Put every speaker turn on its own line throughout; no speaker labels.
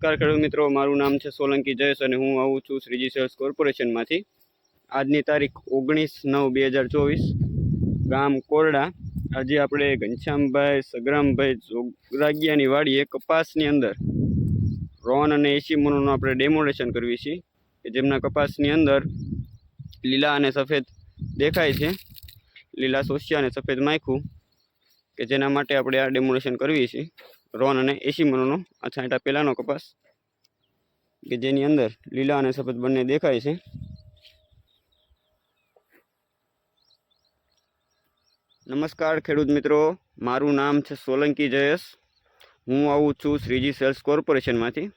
નમસ્કાર ખેડૂત મિત્રો, મારું નામ છે સોલંકી જયેશ અને હું આવું છું શ્રીજી સેલ્સ કોર્પોરેશનમાંથી. આજની તારીખ ઓગણીસ નવ બે હજાર ચોવીસ, ગામ કોરડા. આજે આપણે ઘનશ્યામભાઈ સગ્રામભાઈ જોગરાગિયાની વાડીએ કપાસની અંદર રોન અને એસી મનોનું આપણે ડેમોન્સ્ટ્રેશન કરવી છીએ કે જેમના કપાસની અંદર લીલા અને સફેદ દેખાય છે. લીલા સોસિયા અને સફેદ માયખું કે જેના માટે આપણે આ ડેમોન્સ્ટ્રેશન કરવી છે. રોન અને એસી મનોનો. આ છાંટા પહેલાંનો કપાસ કે જેની અંદર લીલા અને સફેદ બંને દેખાય છે. નમસ્કાર ખેડૂત મિત્રો મારું નામ છે સોલંકી જયેશ. હું આવું છું શ્રીજી સેલ્સ કોર્પોરેશનમાંથી.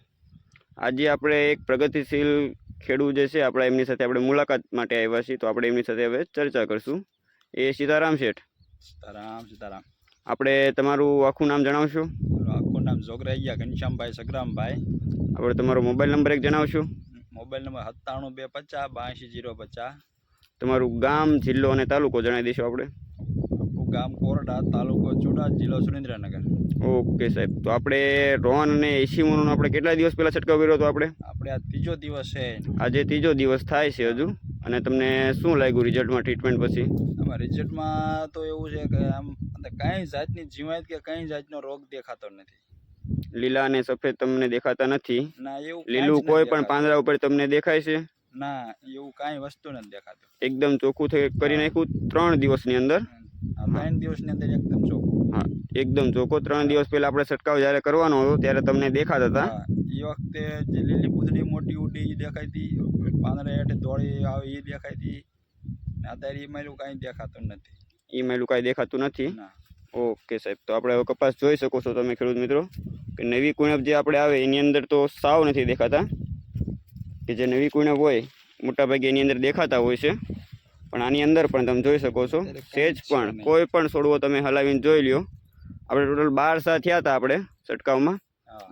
આજે આપણે એક પ્રગતિશીલ ખેડૂત જે છે આપણા એમની સાથે આપણે મુલાકાત માટે આવ્યા છીએ. તો આપણે એમની સાથે હવે ચર્ચા કરશું. એ સીતારામ શેઠ.
સીતારામ સીતારામ.
આપણે તમારું આખું નામ જણાવશો?
મારું નામ જોગરાઈયા ઘનશ્યામભાઈ સગરામભાઈ.
આપણે તમારો મોબાઈલ નંબર એક જણાવશો?
મોબાઈલ નંબર સત્તાણું બે પચાસ બાંશી જીરો પચાસ.
તમારું ગામ જિલ્લો અને તાલુકો જણાવી દઈશું આપણે.
ગામ કોરડા તાલુકો ચુડા જિલ્લો સુરેન્દ્રનગર.
ઓકે સાહેબ તો આપણે રોહન અને એસી મનોનો આપણે કેટલા દિવસ પહેલાં છંટકાવ કર્યો હતો આપણે?
આપણે આ ત્રીજો દિવસ છે.
આજે ત્રીજો દિવસ થાય છે હજુ. અને તમને શું લાગ્યું રિઝલ્ટમાં ટ્રીટમેન્ટ પછી?
આમાં રિઝલ્ટમાં તો એવું છે કે આમ કાંઈ જાતની જીવાત કે કંઈ જાતનો રોગ દેખાતો નથી.
લીલા અને સફેદ તમને દેખાતા નથી.
ના એવું
લીલું કોઈ પણ પાંદડા ઉપર તમને દેખાય છે?
ના એવું કાંઈ વસ્તુ નથી દેખાતું.
એકદમ ચોખ્ખું થઈ કરી નાખ્યું ત્રણ દિવસની અંદર?
આ ત્રણ દિવસની અંદર એકદમ ચોખ્ખું.
હા એકદમ ચોખ્ખો. ત્રણ દિવસ પહેલા આપણે છંટકાવ જ્યારે કરવાનો હતો ત્યારે તમને દેખાતા હતા.
એ વખતે જે લીલી પૂતળી મોટી ઉડી એ દેખાતી પાંદડા હેઠે ધોળી આવે એ દેખાઈ હતી અત્યારે એ મારું કાંઈ દેખાતું નથી.
એ મેલું કાંઈ દેખાતું નથી.
ના.
ઓકે સાહેબ તો આપણે હવે કપાસ જોઈ શકો છો તમે ખેડૂત મિત્રો. કે નવી કુણપ જે આપણે આવે એની અંદર તો સાવ નથી દેખાતા. કે જે નવી કુણપ હોય મોટાભાગે એની અંદર દેખાતા હોય છે. પણ આની અંદર પણ તમે જોઈ શકો છો. સેજ પણ કોઈ પણ છોડવો તમે હલાવીને જોઈ લ્યો. આપણે ટોટલ બાર સા થયા હતા આપણે છંટકાવમાં.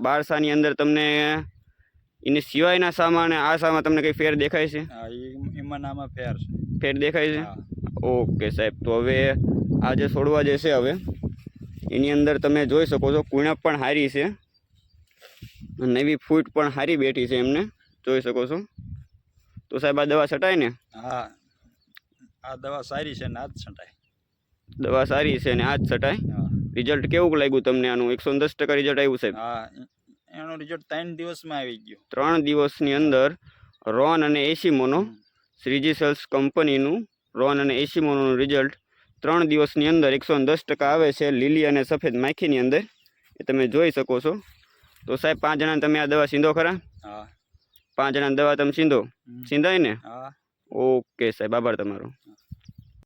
બાર સાની અંદર તમને એની સિવાયના સામાં અને આ સામાં તમને કંઈ ફેર દેખાય છે?
એમાં ને ફેર
ફેર દેખાય છે? ઓકે સાહેબ તો હવે આ જે છોડવા જે છે હવે. એની અંદર તમે જોઈ શકો છો કુણપ પણ સારી છે. નવી ફૂટ પણ સારી બેઠી છે એમને. જોઈ શકો છો. તો સાહેબ આ દવા છટાય ને?
હા. આ દવા સારી છે ને આ જ છટાય.
દવા સારી છે ને આ જ છટાય રિઝલ્ટ કેવું લાગ્યું તમને? આનું એકસો દસ ટકા રિઝલ્ટ આવ્યું સાહેબ.
હા એનો રિઝલ્ટ ત્રણ દિવસમાં આવી ગયો.
ત્રણ દિવસની અંદર રોન અને એસી મોનો શ્રીજી સેલ્સ કંપનીનું રોન અને એસી મોનોનું રિઝલ્ટ ત્રણ દિવસની અંદર એકસો દસ ટકા આવે છે લીલી અને સફેદ માખીની અંદર. એ તમે જોઈ શકો છો. તો સાહેબ પાંચ જણા તમે આ દવા સીંધો ખરા? પાંચ જણા દવા તમે સીંધો. સીંધાય ને? ઓકે સાહેબ આભાર તમારો.